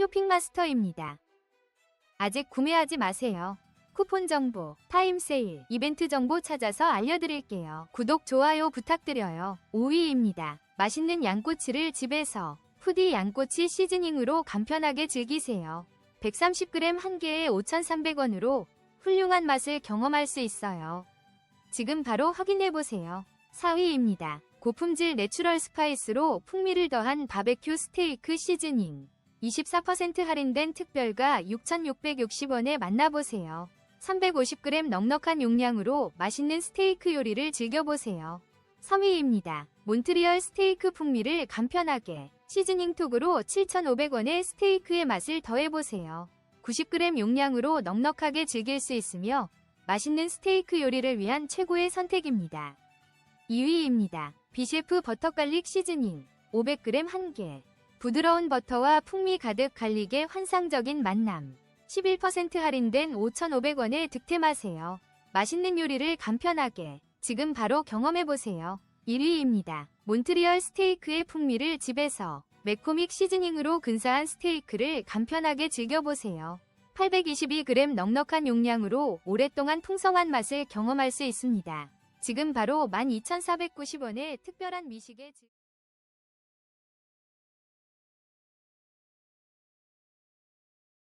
쇼핑마스터입니다. 아직 구매하지 마세요. 쿠폰 정보, 타임 세일, 이벤트 정보 찾아서 알려드릴게요. 구독, 좋아요 부탁드려요. 5위입니다. 맛있는 양꼬치를 집에서 푸디 양꼬치 시즈닝으로 간편하게 즐기세요. 130g 한 개에 5,300원으로 훌륭한 맛을 경험할 수 있어요. 지금 바로 확인해보세요. 4위입니다. 고품질 내추럴 스파이스로 풍미를 더한 바베큐 스테이크 시즈닝. 24% 할인된 특별가 6,660원에 만나보세요. 350g 넉넉한 용량으로 맛있는 스테이크 요리를 즐겨보세요. 3위입니다. 몬트리얼 스테이크 풍미를 간편하게 시즈닝 톡으로 7,500원의 스테이크의 맛을 더해보세요. 90g 용량으로 넉넉하게 즐길 수 있으며 맛있는 스테이크 요리를 위한 최고의 선택입니다. 2위입니다. 비셰프 버터갈릭 시즈닝 500g 1개 부드러운 버터와 풍미 가득 갈릭의 환상적인 만남 11% 할인된 5,500원에 득템하세요. 맛있는 요리를 간편하게 지금 바로 경험해보세요. 1위입니다. 몬트리얼 스테이크의 풍미를 집에서 매코믹 시즈닝으로 근사한 스테이크를 간편하게 즐겨보세요. 822g 넉넉한 용량으로 오랫동안 풍성한 맛을 경험할 수 있습니다. 지금 바로 12,490원의 특별한 미식에 즐...